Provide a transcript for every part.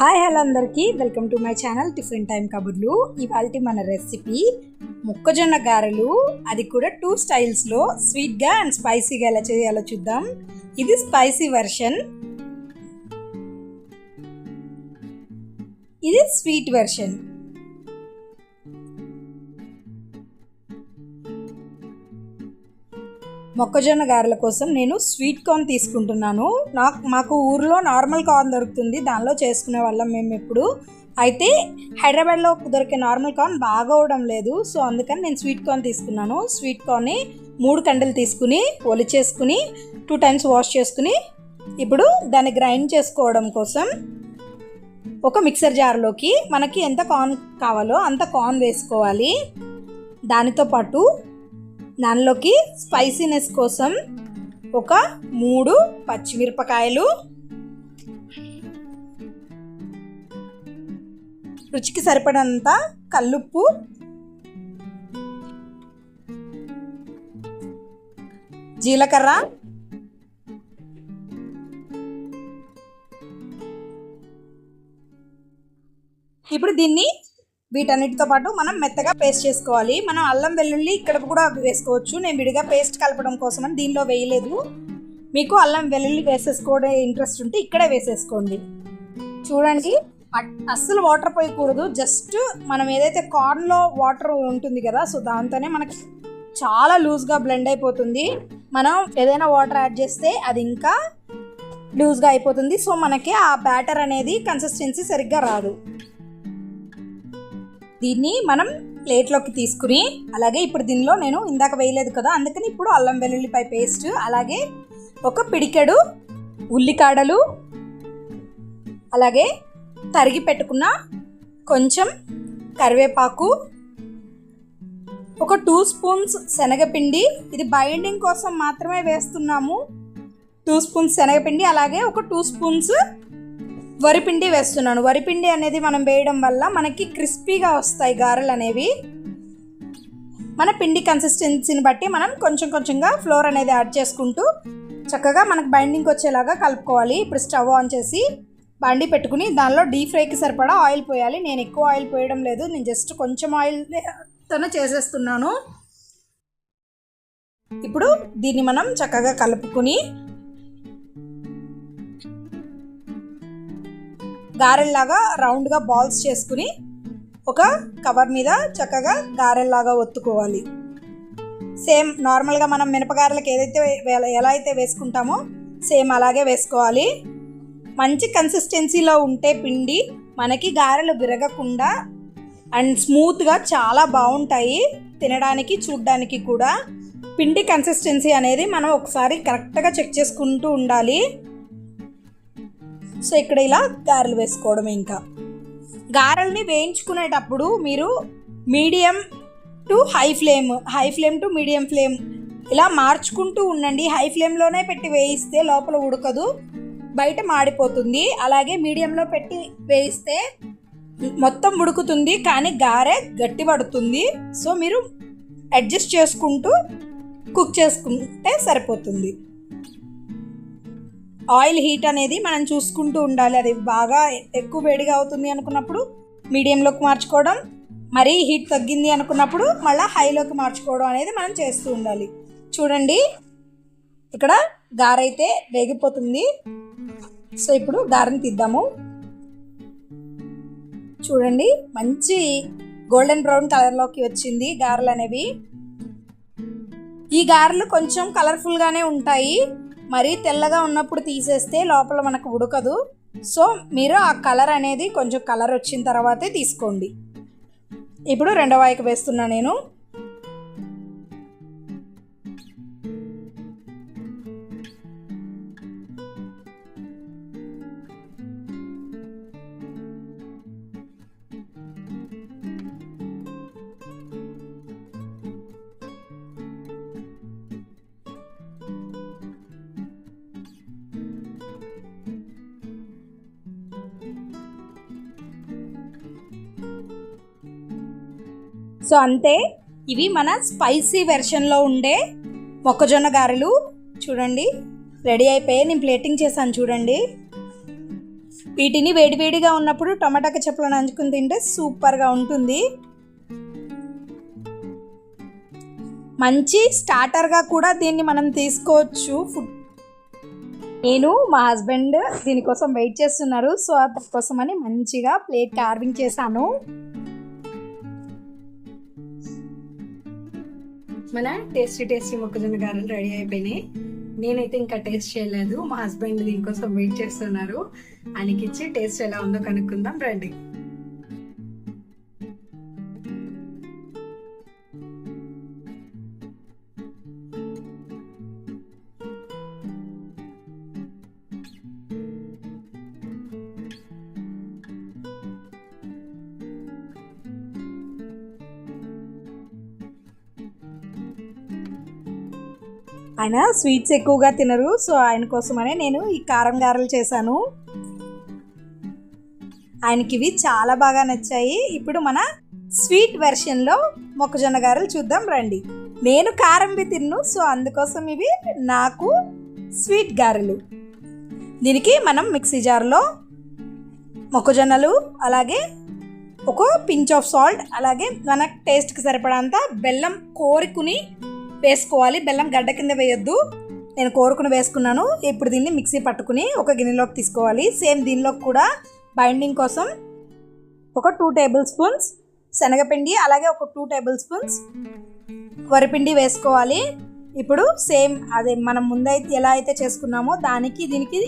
Hi hello అందరికీ. Welcome to my channel tiffin time కబుర్లు ఇవాళ మన రెసిపీ మొక్కజొన్న గారెలు. అది కూడా టూ స్టైల్స్లో స్వీట్గా అండ్ స్పైసీగా ఎలా చేయాలో చూద్దాం. ఇది స్పైసీ వెర్షన్ ఇది స్వీట్ వెర్షన్ మొక్కజొన్న గారెల కోసం నేను స్వీట్ కార్న్ తీసుకుంటున్నాను. నాకు మాకు ఊర్లో నార్మల్ కార్న్ దొరుకుతుంది. దానిలో చేసుకునే వాళ్ళం మేము ఎప్పుడు. అయితే హైదరాబాద్లో దొరికే నార్మల్ కార్న్ బాగోవడం లేదు. సో అందుకని నేను స్వీట్ కార్న్ తీసుకున్నాను. స్వీట్ కార్న్ని మూడు కండలు తీసుకుని ఒలిచేసుకుని టూ టైమ్స్ వాష్ చేసుకుని ఇప్పుడు దాన్ని గ్రైండ్ చేసుకోవడం కోసం ఒక మిక్సర్ జార్లోకి మనకి ఎంత కార్న్ కావాలో అంత కార్న్ వేసుకోవాలి. దానితో పాటు దానిలోకి స్పైసీనెస్ కోసం ఒక మూడు పచ్చిమిరపకాయలు. రుచికి సరిపడంత కల్లుప్పు. జీలకర్ర. ఇప్పుడు దీన్ని వీటన్నిటితో పాటు మనం మెత్తగా పేస్ట్ చేసుకోవాలి. మనం అల్లం వెల్లుల్లి ఇక్కడ కూడా వేసుకోవచ్చు. నేను విడిగా పేస్ట్ కలపడం కోసం అని దీనిలో వేయలేదు. మీకు అల్లం వెల్లుల్లి వేసేసుకోవడం ఇంట్రెస్ట్ ఉంటే ఇక్కడే వేసేసుకోండి. చూడండి అట్- అస్సలు వాటర్ పోయకూడదు. జస్ట్ మనం ఏదైతే కార్న్లో వాటర్ ఉంటుంది కదా సో దాంతోనే మనకి చాలా లూజ్గా బ్లెండ్ అయిపోతుంది. మనం ఏదైనా వాటర్ యాడ్ చేస్తే అది ఇంకా లూజ్గా అయిపోతుంది. సో మనకి ఆ బ్యాటర్ అనేది కన్సిస్టెన్సీ సరిగ్గా రాదు. దీన్ని మనం ప్లేట్లోకి తీసుకుని అలాగే ఇప్పుడు దీనిలో నేను ఇందాక వేయలేదు కదా అందుకని ఇప్పుడు అల్లం వెల్లుల్లిపాయ పేస్ట్ అలాగే ఒక పిడికెడు ఉల్లికాడలు అలాగే తరిగి పెట్టుకున్న కొంచెం కరివేపాకు ఒక టూ స్పూన్స్ శనగపిండి. ఇది బైండింగ్ కోసం మాత్రమే వేస్తున్నాము. టూ స్పూన్స్ శనగపిండి అలాగే ఒక టూ స్పూన్స్ వరిపిండి వేస్తున్నాను. వరిపిండి అనేది మనం వేయడం వల్ల మనకి క్రిస్పీగా వస్తాయి గారెలు అనేవి. మన పిండి కన్సిస్టెన్సీని బట్టి మనం కొంచెం కొంచెంగా ఫ్లోర్ అనేది యాడ్ చేసుకుంటూ చక్కగా మనకు బైండింగ్ వచ్చేలాగా కలుపుకోవాలి. ఇప్పుడు స్టవ్ ఆన్ చేసి బండి పెట్టుకుని దానిలో డీప్ ఫ్రైకి సరిపడా ఆయిల్ పోయాలి. నేను ఎక్కువ ఆయిల్ పోయడం లేదు. నేను జస్ట్ కొంచెం ఆయిల్తోనే చేసేస్తున్నాను. ఇప్పుడు దీన్ని మనం చక్కగా కలుపుకుని గారెల్లాగా రౌండ్గా బాల్స్ చేసుకుని ఒక కవర్ మీద చక్కగా గారెల్లాగా ఒత్తుకోవాలి. సేమ్ నార్మల్గా మనం మినపగారెలకు ఏదైతే ఎలా అయితే వేసుకుంటామో సేమ్ అలాగే వేసుకోవాలి. మంచి కన్సిస్టెన్సీలో ఉంటే పిండి మనకి గారెలు విరగకుండా అండ్ స్మూత్గా చాలా బాగుంటాయి. తినడానికి చూడ్డానికి కూడా. పిండి కన్సిస్టెన్సీ అనేది మనం ఒకసారి కరెక్ట్గా చెక్ చేసుకుంటూ ఉండాలి. సో ఇక్కడ ఇలా గారెలు వేసుకోవడం ఇంకా. గారెల్ని వేయించుకునేటప్పుడు మీరు medium to high flame high flame to medium flame ఇలా మార్చుకుంటూ ఉండండి. హై ఫ్లేమ్లోనే పెట్టి వేయిస్తే లోపల ఉడకదు బయట మాడిపోతుంది. అలాగే మీడియంలో పెట్టి వేయిస్తే మొత్తం ఉడుకుతుంది కానీ గారె గట్టి పడుతుంది సో మీరు అడ్జస్ట్ చేసుకుంటూ కుక్ చేసుకుంటే సరిపోతుంది. ఆయిల్ హీట్ అనేది మనం చూసుకుంటూ ఉండాలి. అది బాగా ఎక్కువ వేడిగా అవుతుంది అనుకున్నప్పుడు మీడియంలోకి మార్చుకోవడం మరీ హీట్ తగ్గింది అనుకున్నప్పుడు మళ్ళీ హైలోకి మార్చుకోవడం అనేది మనం చేస్తూ ఉండాలి. చూడండి ఇక్కడ గారైతే వేగిపోతుంది. సో ఇప్పుడు గారెని తీద్దాము. చూడండి మంచి గోల్డెన్ బ్రౌన్ కలర్లోకి వచ్చింది గారెలు అనేవి. ఈ గారెలు కొంచెం కలర్ఫుల్గానే ఉంటాయి. మరీ తెల్లగా ఉన్నప్పుడు తీసేస్తే లోపల మనకు ఉడకదు. సో మీరు ఆ కలర్ అనేది కొంచెం కలర్ వచ్చిన తర్వాతే తీసుకోండి. ఇప్పుడు రెండవ వాయికి వేస్తున్నా నేను. సో అంతే ఇవి మన స్పైసీ వెర్షన్లో ఉండే మొక్కజొన్న గారెలు. చూడండి రెడీ అయిపోయి నేను ప్లేటింగ్ చేశాను చూడండి. వీటిని వేడివేడిగా ఉన్నప్పుడు టమాటా చెప్పులను నంచుకుని తింటే సూపర్గా ఉంటుంది. మంచి స్టార్టర్గా కూడా దీన్ని మనం తీసుకోవచ్చు. ఫుడ్. నేను మా హస్బెండ్ దీనికోసం వెయిట్ చేస్తున్నారు. సో అందుకోసమని కోసమని మంచిగా ప్లేట్ కార్వింగ్ చేశాను. మన టేస్టీ టేస్టీ మొక్కజొన్న గారెలు రెడీ అయిపోయినాయి. నేనైతే ఇంకా టేస్ట్ చేయలేదు. మా హస్బెండ్ దీనికోసం వెయిట్ చేస్తున్నారు. ఆయనకి ఇచ్చి టేస్ట్ ఎలా ఉందో కనుక్కుందాం రండి. ఆయన స్వీట్స్ ఎక్కువగా తినరు సో ఆయన కోసమనే నేను ఈ కారం గారెలు చేశాను. ఆయనకి ఇవి చాలా బాగా నచ్చాయి. ఇప్పుడు మన స్వీట్ వెర్షన్లో మొక్కజొన్న గారెలు చూద్దాం రండి. నేను కారంవి తిన్ను సో అందుకోసం ఇవి నాకు స్వీట్ గారెలు. దీనికి మనం మిక్సీ జార్లో మొక్కజొన్నలు అలాగే ఒక పించ్ ఆఫ్ సాల్ట్ అలాగే మన టేస్ట్కి సరిపడంత బెల్లం కోరుకుని వేసుకోవాలి. బెల్లం గడ్డ కింద వేయొద్దు. నేను కోరుకుని వేసుకున్నాను. ఇప్పుడు దీన్ని మిక్సీ పట్టుకుని ఒక గిన్నెలోకి తీసుకోవాలి. సేమ్ దీనిలోకి కూడా బైండింగ్ కోసం ఒక టూ టేబుల్ స్పూన్స్ శనగపిండి అలాగే ఒక టూ టేబుల్ స్పూన్స్ వరిపిండి వేసుకోవాలి. ఇప్పుడు సేమ్ అదే మనం ముందైతే ఎలా అయితే చేసుకున్నామో దానికి దీనికి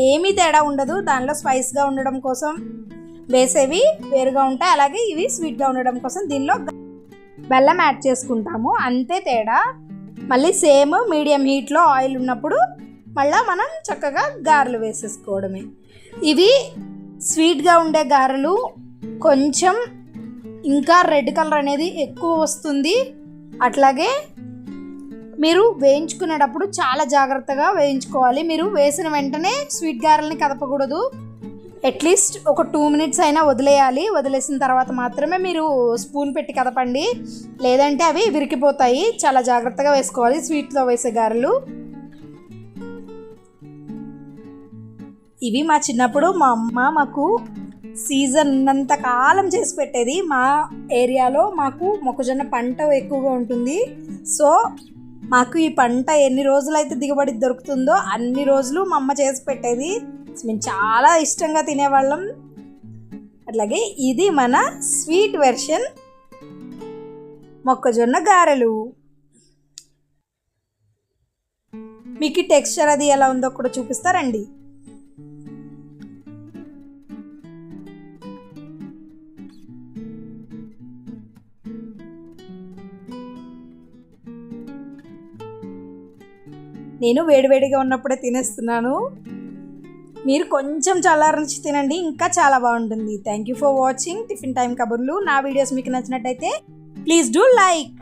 ఏమీ తేడా ఉండదు. దానిలో స్పైస్గా ఉండడం కోసం వేసేవి వేరుగా ఉంటాయి. అలాగే ఇవి స్వీట్గా ఉండడం కోసం దీనిలో బెల్లం యాడ్ చేసుకుంటాము. అంతే తేడా. మళ్ళీ సేమ్ మీడియం హీట్లో ఆయిల్ ఉన్నప్పుడు మళ్ళీ మనం చక్కగా గారెలు వేసేసుకోవడమే. ఇవి స్వీట్గా ఉండే గారెలు కొంచెం ఇంకా రెడ్ కలర్ అనేది ఎక్కువ వస్తుంది. అట్లాగే మీరు వేయించుకునేటప్పుడు చాలా జాగ్రత్తగా వేయించుకోవాలి. మీరు వేసిన వెంటనే స్వీట్ గారెల్ని కదపకూడదు. అట్లీస్ట్ ఒక టూ మినిట్స్ అయినా వదిలేయాలి. వదిలేసిన తర్వాత మాత్రమే మీరు స్పూన్ పెట్టి కదపండి. లేదంటే అవి విరికిపోతాయి చాలా జాగ్రత్తగా వేసుకోవాలి. స్వీట్లో వేసే గారెలు. ఇవి మా చిన్నప్పుడు మా అమ్మ మాకు సీజన్ ఉన్నంత కాలం చేసి పెట్టేది. మా ఏరియాలో మాకు మొక్కజొన్న పంట ఎక్కువగా ఉంటుంది. సో మాకు ఈ పంట ఎన్ని రోజులైతే దిగుబడి దొరుకుతుందో అన్ని రోజులు మా అమ్మ చేసి పెట్టేది. మేము చాలా ఇష్టంగా తినేవాళ్ళం. అట్లాగే ఇది మన స్వీట్ వెర్షన్ మొక్కజొన్న గారెలు. మీకు టెక్స్చర్ అది ఎలా ఉందో కూడా చూపిస్తారండి నేను వేడివేడిగా ఉన్నప్పుడే తినేస్తున్నాను. మీరు కొంచెం చల్లారించి తినండి ఇంకా చాలా బాగుంటుంది. Thank you for watching tiffin time కబుర్లు నా వీడియోస్ మీకు నచ్చినట్టయితే ప్లీజ్ డూ లైక్